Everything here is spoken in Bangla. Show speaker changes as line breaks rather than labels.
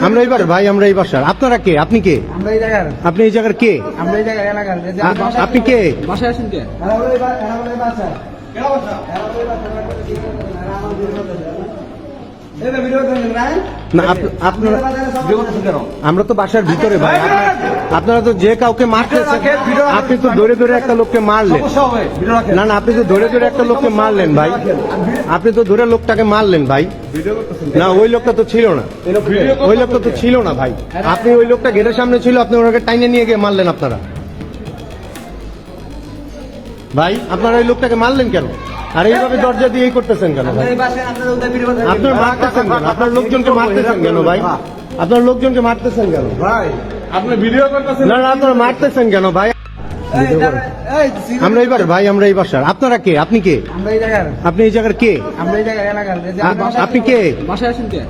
আমরা এবার ভাই আমরা এই বাসার। আপনারা কে? আপনি কে?
আমরা এই জায়গার।
আপনি এই জায়গার কে? আপনি কে? না আপ- আপনারা? আমরা তো বাসার ভিতরে ভাই। আপনারা- তো যে কাউকে মারতেছেন আপনি তো ধরে ধরে একটা লোককে মারলেন। না না আপনি তো ধরে ধরে একটা লোককে মারলেন ভাই। আপনি তো ধরে লোকটাকে মারলেন ভাই। না ওই লোকটা তো ছিল না। ওই লোকটা তো ছিল না ভাই। আপনি ওই লোকটা গেটের সামনে ছিল আপনি ওনাকে টাইনে নিয়ে গিয়ে মারলেন আপনারা। ভাই আপনারা ওই লোকটাকে মারলেন কেন? আর এইভাবে দরজা দিয়ে করতেছেন কেন ভাই?
আপনার
মারতেছেন কেন? আপনার লোকজনকে মারতেছেন কেন ভাই? আপনার লোকজনকে মারতেছেন কেন?
ভাই আপনি ভিডিও করতেছেন?
না না আপনারা মারতেছেন কেন ভাই? আমরা এইবার ভাই আমরা এই বাসার। আপনারা কে? আপনি কে?
আমরা এই জায়গার।
আপনি এই জায়গার কে? আপনি কে?
বাসায়। আসেন কে